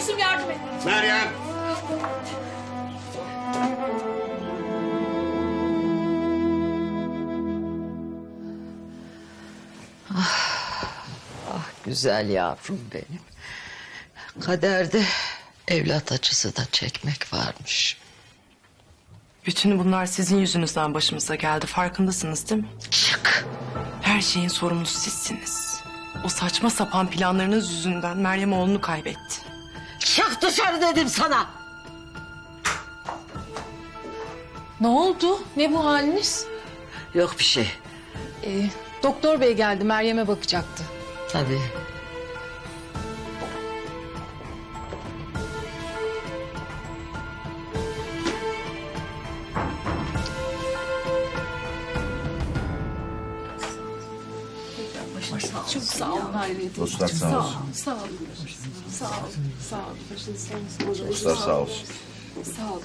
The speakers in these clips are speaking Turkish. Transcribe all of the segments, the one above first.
Gülsüm yardım et. Meryem. Güzel yavrum benim. Kaderde evlat acısı da çekmek varmış. Bütün bunlar sizin yüzünüzden başımıza geldi. Farkındasınız değil mi? Çık. Her şeyin sorumlusu sizsiniz. O saçma sapan planlarınız yüzünden Meryem oğlunu kaybetti. Çık dışarı dedim sana. Ne oldu? Ne bu haliniz? Yok bir şey. Ee, doktor bey geldi Meryem'e bakacaktı. Tabii. Çok sağ olun Hayriye teyze. Dostlar sağ olsun. Sağ olun. Sağ olun. Sağ olun. Başınız sağ olsun. Dostlar sağ olsun. Sağ olun.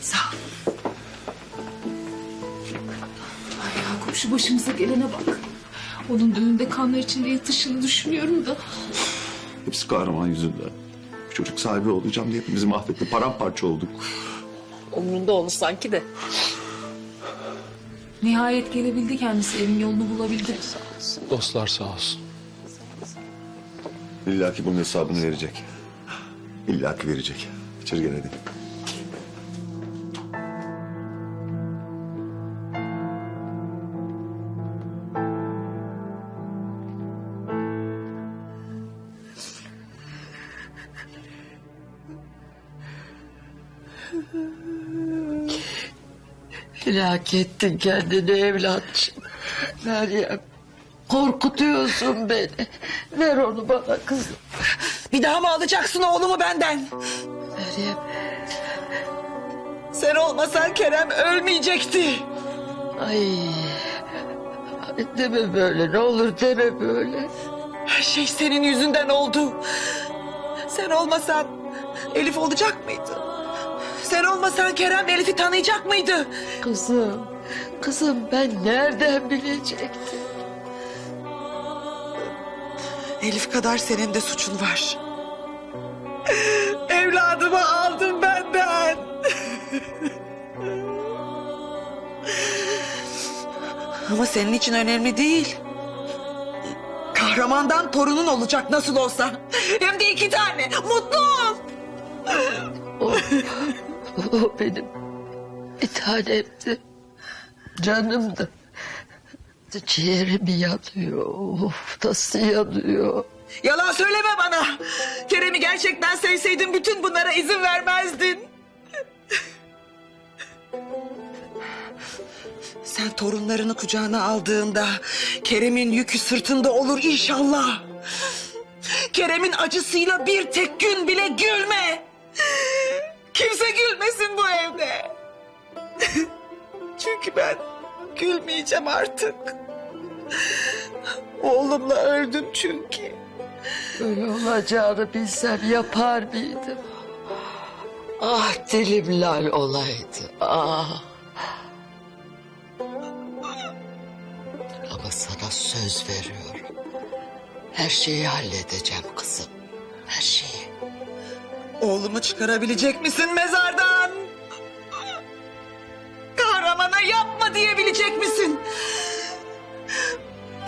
Sağ ol. Ay Yakup şu başımıza gelene bak. Onun düğünde kanlar içinde yatışını düşünüyorum da. Hepsi kahraman yüzünden. Bir çocuk sahibi olacağım diye hepimizi mahvetti. Paramparça olduk. Umrunda onu sanki de. Nihayet gelebildi kendisi. Evin yolunu bulabildi. Dostlar sağ olsun. İlla ki bunun hesabını verecek. İlla ki verecek. İçeri gel hadi. Helak ettin kendini evlatçım. Meryem. Korkutuyorsun beni. Ver onu bana kızım. Bir daha mı alacaksın oğlumu benden? Meryem. Sen olmasan Kerem ölmeyecekti. Ay. Ay deme böyle ne olur deme böyle. Her şey senin yüzünden oldu. Sen olmasan Elif olacak mıydı? Sen olmasan Kerem Elif'i tanıyacak mıydı? Kızım. Kızım ben nereden bilecektim? Elif kadar senin de suçun var. Evladımı aldın benden. Ama senin için önemli değil. Kahramandan torunun olacak nasıl olsa. Hem de iki tane. Mutlu ol. O, benim bir tanemdi. Canımdı. Ciğerim yanıyor. Of nasıl yanıyor. Yalan söyleme bana. Kerem'i gerçekten sevseydin bütün bunlara izin vermezdin. Sen torunlarını kucağına aldığında Kerem'in yükü sırtında olur inşallah. Kerem'in acısıyla bir tek gün bile gülme. Kimse gülmesin bu evde. Çünkü ben gülmeyeceğim artık. Oğlumla öldüm çünkü. Böyle olacağını bilsem yapar mıydım? Ah dilim lal olaydı. Ah. Ama sana söz veriyorum. Her şeyi halledeceğim kızım. Her şeyi. Oğlumu çıkarabilecek misin mezardan? Kahramana yapma diyebilecek misin?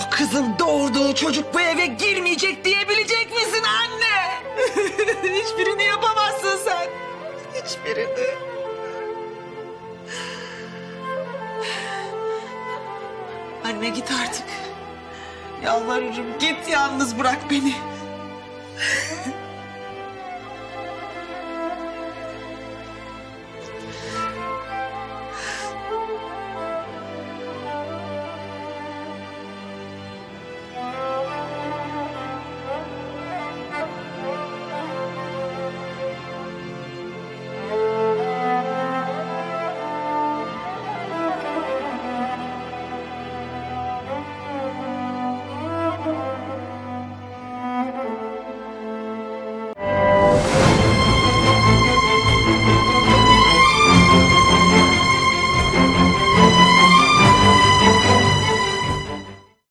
Bu kızın doğurduğu çocuk bu eve girmeyecek diyebilecek misin anne? Hiçbirini yapamazsın sen. Hiçbirini. Anne git artık. Yalvarırım git yalnız bırak beni.